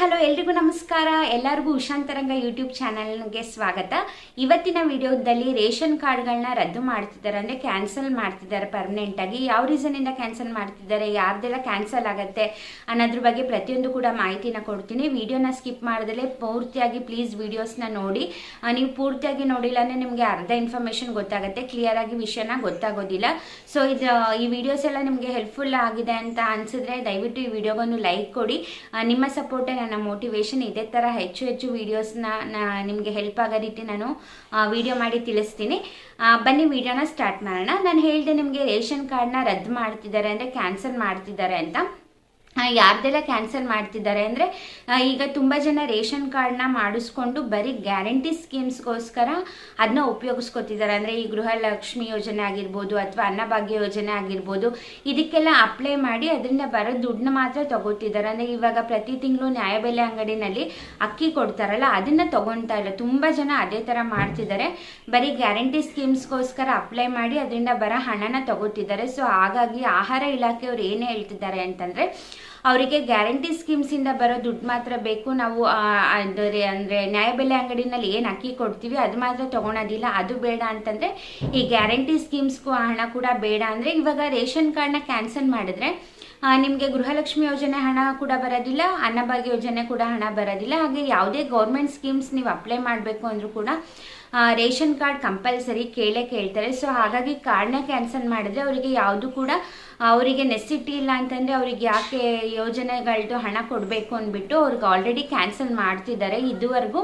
Hello, ಎಲ್ರಿಗೂ ನಮಸ್ಕಾರ. ಎಲ್ಲರಿಗೂ ಉಷಾಂತರಂಗ ಯೂಟ್ಯೂಬ್ ಚಾನಲ್ಗೆ ಸ್ವಾಗತ. ಇವತ್ತಿನ ವಿಡಿಯೋದಲ್ಲಿ ರೇಷನ್ ಕಾರ್ಡ್ಗಳನ್ನ ರದ್ದು ಮಾಡ್ತಿದ್ದಾರೆ. ಅಂದರೆ ಕ್ಯಾನ್ಸಲ್ ಮಾಡ್ತಿದ್ದಾರೆ ಪರ್ಮನೆಂಟಾಗಿ ಯಾವ ರೀಸನಿಂದ ಕ್ಯಾನ್ಸಲ್ ಮಾಡ್ತಿದ್ದಾರೆ? ಯಾರ್ದೆಲ್ಲ ಕ್ಯಾನ್ಸಲ್ ಆಗುತ್ತೆ ಅನ್ನೋದ್ರ ಬಗ್ಗೆ ಪ್ರತಿಯೊಂದು ಕೂಡ ಮಾಹಿತಿನ ಕೊಡ್ತೀನಿ. ವಿಡಿಯೋನ ಸ್ಕಿಪ್ ಮಾಡಿದ್ರೆ ಪೂರ್ತಿಯಾಗಿ ಪ್ಲೀಸ್ ವಿಡಿಯೋಸ್ನ ನೋಡಿ. ನೀವು ಪೂರ್ತಿಯಾಗಿ ನೋಡಿಲ್ಲ ಅಂದರೆ ನಿಮಗೆ ಅರ್ಧ ಇನ್ಫಾರ್ಮೇಷನ್ ಗೊತ್ತಾಗುತ್ತೆ. ಕ್ಲಿಯರ್ ಆಗಿ ವಿಷಯನ ಗೊತ್ತಾಗೋದಿಲ್ಲ. ಸೊ ಇದು, ಈ ವಿಡಿಯೋಸ್ ಎಲ್ಲ ನಿಮಗೆ ಹೆಲ್ಪ್ಫುಲ್ ಆಗಿದೆ ಅಂತ ಅನ್ಸಿದ್ರೆ ದಯವಿಟ್ಟು ಈ ವಿಡಿಯೋಗೊಂದು ಲೈಕ್ ಕೊಡಿ. ನಿಮ್ಮ ಸಪೋರ್ಟೇ ನನ್ನ ಮೋಟಿವೇಶನ್ ಇದೇ ಥರ ಹೆಚ್ಚು ಹೆಚ್ಚು ವೀಡಿಯೋಸ್ನ ನಿಮಗೆ ಹೆಲ್ಪ್ ಆಗೋ ರೀತಿ ನಾನು ವಿಡಿಯೋ ಮಾಡಿ ತಿಳಿಸ್ತೀನಿ. ಬನ್ನಿ ವಿಡಿಯೋನ ಸ್ಟಾರ್ಟ್ ಮಾಡೋಣ. ನಾನು ಹೇಳಿದೆ ನಿಮಗೆ ರೇಷನ್ ಕಾರ್ಡ್ನ ರದ್ದು ಮಾಡ್ತಿದ್ದಾರೆ ಅಂದರೆ ಕ್ಯಾನ್ಸಲ್ ಮಾಡ್ತಿದ್ದಾರೆ ಅಂತ. ಯಾರ್ದೆಲ್ಲ ಕ್ಯಾನ್ಸಲ್ ಮಾಡ್ತಿದ್ದಾರೆ ಅಂದರೆ ಈಗ ತುಂಬ ಜನ ರೇಷನ್ ಕಾರ್ಡ್ನ ಮಾಡಿಸ್ಕೊಂಡು ಬರೀ ಗ್ಯಾರಂಟಿ ಸ್ಕೀಮ್ಸ್ಗೋಸ್ಕರ ಅದನ್ನ ಉಪಯೋಗಿಸ್ಕೊತಿದ್ದಾರೆ. ಅಂದರೆ ಈ ಗೃಹಲಕ್ಷ್ಮಿ ಯೋಜನೆ ಆಗಿರ್ಬೋದು ಅಥವಾ ಅನ್ನಭಾಗ್ಯ ಯೋಜನೆ ಆಗಿರ್ಬೋದು, ಇದಕ್ಕೆಲ್ಲ ಅಪ್ಲೈ ಮಾಡಿ ಅದರಿಂದ ಬರೋ ದುಡ್ಡನ್ನ ಮಾತ್ರ ತಗೋತಿದ್ದಾರೆ ಅಂದರೆ ಇವಾಗ ಪ್ರತಿ ತಿಂಗಳು ನ್ಯಾಯಬೆಲೆ ಅಂಗಡಿನಲ್ಲಿ ಅಕ್ಕಿ ಕೊಡ್ತಾರಲ್ಲ, ಅದನ್ನು ತಗೊತಾ ಇಲ್ಲ. ತುಂಬ ಜನ ಅದೇ ಥರ ಮಾಡ್ತಿದ್ದಾರೆ. ಬರೀ ಗ್ಯಾರಂಟಿ ಸ್ಕೀಮ್ಸ್ಗೋಸ್ಕರ ಅಪ್ಲೈ ಮಾಡಿ ಅದರಿಂದ ಬರೋ ಹಣನ ತಗೋತಿದ್ದಾರೆ ಸೊ ಹಾಗಾಗಿ ಆಹಾರ ಇಲಾಖೆಯವ್ರು ಏನು ಹೇಳ್ತಿದ್ದಾರೆ ಅಂತಂದರೆ ಅವರಿಗೆ ಗ್ಯಾರಂಟಿ ಸ್ಕೀಮ್ಸಿಂದ ಬರೋ ದುಡ್ಡು ಮಾತ್ರ ಬೇಕು. ನಾವು ಅಂದ್ರೆ ಅಂದರೆ ಅಂದರೆ ನ್ಯಾಯಬೆಲೆ ಅಂಗಡಿನಲ್ಲಿ ಏನು ಅಕ್ಕಿ ಕೊಡ್ತೀವಿ, ಅದು ಮಾತ್ರ ತಗೊಳೋದಿಲ್ಲ, ಅದು ಬೇಡ ಅಂತಂದರೆ ಈ ಗ್ಯಾರಂಟಿ ಸ್ಕೀಮ್ಸ್ಗೂ ಹಣ ಕೂಡ ಬೇಡ ಅಂದರೆ ಇವಾಗ ರೇಷನ್ ಕಾರ್ಡ್ನ ಕ್ಯಾನ್ಸಲ್ ಮಾಡಿದ್ರೆ ನಿಮಗೆ ಗೃಹಲಕ್ಷ್ಮಿ ಯೋಜನೆ ಹಣ ಕೂಡ ಬರೋದಿಲ್ಲ, ಅನ್ನಭಾಗ್ಯ ಯೋಜನೆ ಕೂಡ ಹಣ ಬರೋದಿಲ್ಲ. ಹಾಗೆ ಯಾವುದೇ ಗೌರ್ಮೆಂಟ್ ಸ್ಕೀಮ್ಸ್ ನೀವು ಅಪ್ಲೈ ಮಾಡಬೇಕು ಅಂದರೂ ಕೂಡ ರೇಷನ್ ಕಾರ್ಡ್ ಕಂಪಲ್ಸರಿ ಕೇಳೇ ಕೇಳ್ತಾರೆ. ಸೊ, ಹಾಗಾಗಿ ಕಾರ್ಡ್ನ ಕ್ಯಾನ್ಸಲ್ ಮಾಡಿದ್ರೆ ಅವರಿಗೆ ಯಾವುದು ಕೂಡ ಅವರಿಗೆ ನೆಸಿಟಿ ಇಲ್ಲ ಅಂತಂದರೆ ಅವ್ರಿಗೆ ಯಾಕೆ ಯೋಜನೆಗಳದ್ದು ಹಣ ಕೊಡಬೇಕು ಅಂದ್ಬಿಟ್ಟು ಅವ್ರಿಗೆ ಆಲ್ರೆಡಿ ಕ್ಯಾನ್ಸಲ್ ಮಾಡ್ತಿದ್ದಾರೆ ಇದುವರೆಗೂ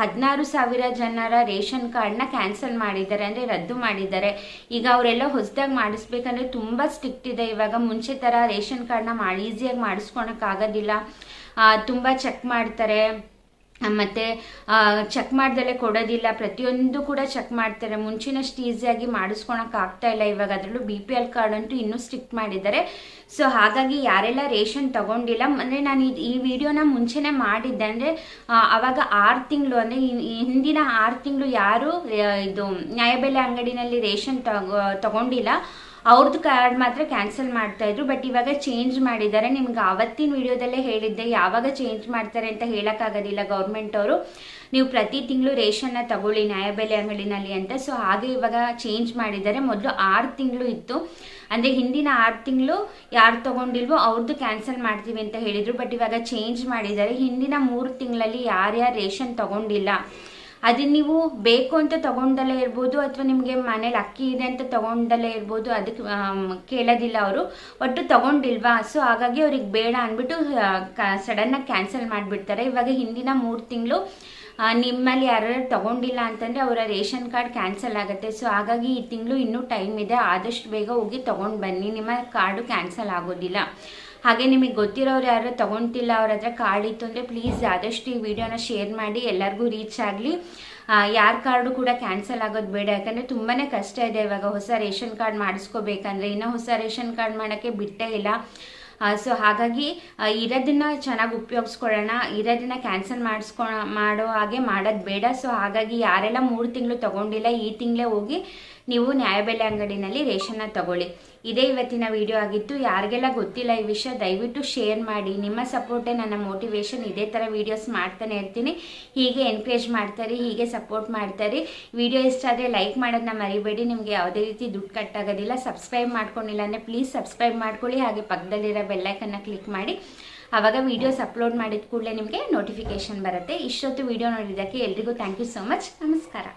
ಹದಿನಾರು ಸಾವಿರ ಜನರ ರೇಷನ್ ಕಾರ್ಡ್ನ ಕ್ಯಾನ್ಸಲ್ ಮಾಡಿದ್ದಾರೆ, ಅಂದರೆ ರದ್ದು ಮಾಡಿದ್ದಾರೆ. ಈಗ ಅವರೆಲ್ಲ ಹೊಸದಾಗಿ ಮಾಡಿಸ್ಬೇಕಂದ್ರೆ ತುಂಬ ಸ್ಟ್ರಿಕ್ಟ್ ಇದೆ. ಇವಾಗ ಮುಂಚೆ ಥರ ರೇಷನ್ ಕಾರ್ಡ್ನ ಮಾಡಿ ಈಸಿಯಾಗಿ ಮಾಡಿಸ್ಕೊಳಕ್ಕಾಗೋದಿಲ್ಲ ತುಂಬ ಚೆಕ್ ಮಾಡ್ತಾರೆ. ಮತ್ತು ಚೆಕ್ ಮಾಡ್ದಲೇ ಕೊಡೋದಿಲ್ಲ. ಪ್ರತಿಯೊಂದು ಕೂಡ ಚೆಕ್ ಮಾಡ್ತಾರೆ. ಮುಂಚಿನಷ್ಟು ಈಸಿಯಾಗಿ ಮಾಡಿಸ್ಕೊಳಕ್ ಆಗ್ತಾ ಇಲ್ಲ. ಇವಾಗ ಅದರಲ್ಲೂ ಬಿ ಪಿ ಎಲ್ ಕಾರ್ಡ್ ಅಂತೂ ಇನ್ನೂ ಸ್ಟ್ರಿಕ್ಟ್ ಮಾಡಿದ್ದಾರೆ. ಸೊ ಹಾಗಾಗಿ ಯಾರೆಲ್ಲ ರೇಷನ್ ತಗೊಂಡಿಲ್ಲ, ಅಂದರೆ ನಾನು ಈ ವಿಡಿಯೋನ ಮುಂಚೆನೇ ಮಾಡಿದ್ದೆ. ಅಂದರೆ ಅವಾಗ ಆರು ತಿಂಗಳು, ಅಂದರೆ ಹಿಂದಿನ ಆರು ತಿಂಗಳು ಯಾರು ಇದು, ನ್ಯಾಯಬೆಲೆ ಅಂಗಡಿನಲ್ಲಿ ರೇಷನ್ ತಗೊ, ತಗೊಂಡಿಲ್ಲ. ಅವ್ರದ್ದು ಕಾರ್ಡ್ ಮಾತ್ರ ಕ್ಯಾನ್ಸಲ್ ಮಾಡ್ತಾ ಇದ್ರು. ಬಟ್ ಇವಾಗ ಚೇಂಜ್ ಮಾಡಿದ್ದಾರೆ. ನಿಮ್ಗೆ ಅವತ್ತಿನ ವಿಡಿಯೋದಲ್ಲೇ ಹೇಳಿದ್ದೆ, ಯಾವಾಗ ಚೇಂಜ್ ಮಾಡ್ತಾರೆ ಅಂತ ಹೇಳೋಕ್ಕಾಗೋದಿಲ್ಲ ಗೌರ್ಮೆಂಟ್ ಅವರು. ನೀವು ಪ್ರತಿ ತಿಂಗಳು ರೇಷನ್ನ ತಗೊಳ್ಳಿ, ನ್ಯಾಯಬೆಲೆ ಅಂಗಡಿನಲ್ಲಿ ಅಂತ. ಸೊ ಹಾಗೆ ಇವಾಗ ಚೇಂಜ್ ಮಾಡಿದ್ದಾರೆ. ಮೊದಲು ಆರು ತಿಂಗಳು ಇತ್ತು. ಅಂದರೆ ಹಿಂದಿನ ಆರು ತಿಂಗಳು ಯಾರು ತಗೊಂಡಿಲ್ವೋ ಅವ್ರದ್ದು ಕ್ಯಾನ್ಸಲ್ ಮಾಡ್ತೀವಿ ಅಂತ ಹೇಳಿದರು. ಬಟ್ ಇವಾಗ ಚೇಂಜ್ ಮಾಡಿದ್ದಾರೆ. ಹಿಂದಿನ ಮೂರು ತಿಂಗಳಲ್ಲಿ ಯಾರ್ಯಾರು ರೇಷನ್ ತಗೊಂಡಿಲ್ಲ ಅದನ್ನ ನೀವು ಬೇಕು ಅಂತ ತಗೊಂಡಲ್ಲೇ ಇರ್ಬೋದು ಅಥವಾ ನಿಮಗೆ ಮನೇಲಿ ಅಕ್ಕಿ ಇದೆ ಅಂತ ತಗೊಂಡಲ್ಲೇ ಇರ್ಬೋದು ಅದಕ್ಕೆ ಕೇಳೋದಿಲ್ಲ ಅವರು. ಒಟ್ಟು ತಗೊಂಡಿಲ್ವಾ? ಸೊ ಹಾಗಾಗಿ ಅವ್ರಿಗೆ ಬೇಡ ಅಂದ್ಬಿಟ್ಟು ಸಡನ್ನಾಗಿ ಕ್ಯಾನ್ಸಲ್ ಮಾಡಿಬಿಡ್ತಾರೆ. ಇವಾಗ ಹಿಂದಿನ ಮೂರು ತಿಂಗಳು ನಿಮ್ಮಲ್ಲಿ ಯಾರು ತಗೊಂಡಿಲ್ಲ ಅಂತಂದರೆ ಅವರ ರೇಷನ್ ಕಾರ್ಡ್ ಕ್ಯಾನ್ಸಲ್ ಆಗುತ್ತೆ. ಸೊ ಹಾಗಾಗಿ ಈ ತಿಂಗಳು ಇನ್ನೂ ಟೈಮ್ ಇದೆ. ಆದಷ್ಟು ಬೇಗ ಹೋಗಿ ತೊಗೊಂಡು ಬನ್ನಿ. ನಿಮ್ಮ ಕಾರ್ಡು ಕ್ಯಾನ್ಸಲ್ ಆಗೋದಿಲ್ಲ. ಹಾಗೆ ನಿಮಗೆ ಗೊತ್ತಿರೋರು ಯಾರು ತಗೊಂತಿಲ್ಲ ಅವ್ರ ಹತ್ರ ಕಾರ್ಡ್ ಇತ್ತು ಅಂದರೆ ಪ್ಲೀಸ್ ಆದಷ್ಟು ಈ ವಿಡಿಯೋನ ಶೇರ್ ಮಾಡಿ, ಎಲ್ಲರಿಗೂ ರೀಚ್ ಆಗಲಿ. ಯಾರ ಕಾರ್ಡು ಕೂಡ ಕ್ಯಾನ್ಸಲ್ ಆಗೋದು ಬೇಡ. ಯಾಕಂದರೆ ತುಂಬಾ ಕಷ್ಟ ಇದೆ ಇವಾಗ ಹೊಸ ರೇಷನ್ ಕಾರ್ಡ್ ಮಾಡಿಸ್ಕೋಬೇಕಂದ್ರೆ. ಇನ್ನೂ ಹೊಸ ರೇಷನ್ ಕಾರ್ಡ್ ಮಾಡೋಕ್ಕೆ ಬಿಟ್ಟೇ ಇಲ್ಲ. ಸೊ ಹಾಗಾಗಿ ಇರೋದನ್ನ ಚೆನ್ನಾಗಿ ಉಪಯೋಗಿಸ್ಕೊಳ್ಳೋಣ. ಇರೋದನ್ನ ಕ್ಯಾನ್ಸಲ್ ಮಾಡಿಸ್ಕೊ, ಮಾಡೋ ಹಾಗೆ ಮಾಡೋದು ಬೇಡ. ಸೊ ಹಾಗಾಗಿ ಯಾರೆಲ್ಲ ಮೂರು ತಿಂಗಳು ತಗೊಂಡಿಲ್ಲ, ಈ ತಿಂಗಳೇ ಹೋಗಿ ನೀವು ನ್ಯಾಯಬೆಲೆ ಅಂಗಡಿನಲ್ಲಿ ರೇಷನ್ನ ತಗೊಳ್ಳಿ. ಇದೇ ಇವತ್ತಿನ ವಿಡಿಯೋ ಆಗಿತ್ತು. ಯಾರಿಗೆಲ್ಲ ಗೊತ್ತಿಲ್ಲ ಈ ವಿಷಯ, ದಯವಿಟ್ಟು ಶೇರ್ ಮಾಡಿ. ನಿಮ್ಮ ಸಪೋರ್ಟೇ ನನ್ನ ಮೋಟಿವೇಶನ್ ಇದೇ ಥರ ವೀಡಿಯೋಸ್ ಮಾಡ್ತಾನೆ ಇರ್ತೀನಿ. ಹೀಗೆ ಎನ್ಕರೇಜ್ ಮಾಡ್ತಾರೆ, ಹೀಗೆ ಸಪೋರ್ಟ್ ಮಾಡ್ತಾರೆ. ವಿಡಿಯೋ ಇಷ್ಟ ಆದರೆ ಲೈಕ್ ಮಾಡೋದನ್ನ ಮರಿಬೇಡಿ. ನಿಮಗೆ ಯಾವುದೇ ರೀತಿ ದುಡ್ಡು ಕಟ್ಟಾಗೋದಿಲ್ಲ ಸಬ್ಸ್ಕ್ರೈಬ್ ಮಾಡ್ಕೊಂಡಿಲ್ಲ ಅಂದರೆ ಪ್ಲೀಸ್ ಸಬ್ಸ್ಕ್ರೈಬ್ ಮಾಡ್ಕೊಳ್ಳಿ. ಹಾಗೆ ಪಕ್ಕದಲ್ಲಿರೋ ಬೆಲ್ಲೈಕನ್ನ ಕ್ಲಿಕ್ ಮಾಡಿ. ಆವಾಗ ವೀಡಿಯೋಸ್ ಅಪ್ಲೋಡ್ ಮಾಡಿದ ಕೂಡಲೇ ನಿಮಗೆ ನೋಟಿಫಿಕೇಶನ್ ಬರುತ್ತೆ. ಇಷ್ಟೊತ್ತು ವಿಡಿಯೋ ನೋಡಿದ್ದಕ್ಕೆ ಎಲ್ರಿಗೂ ಥ್ಯಾಂಕ್ ಯು ಸೊ ಮಚ್ ನಮಸ್ಕಾರ.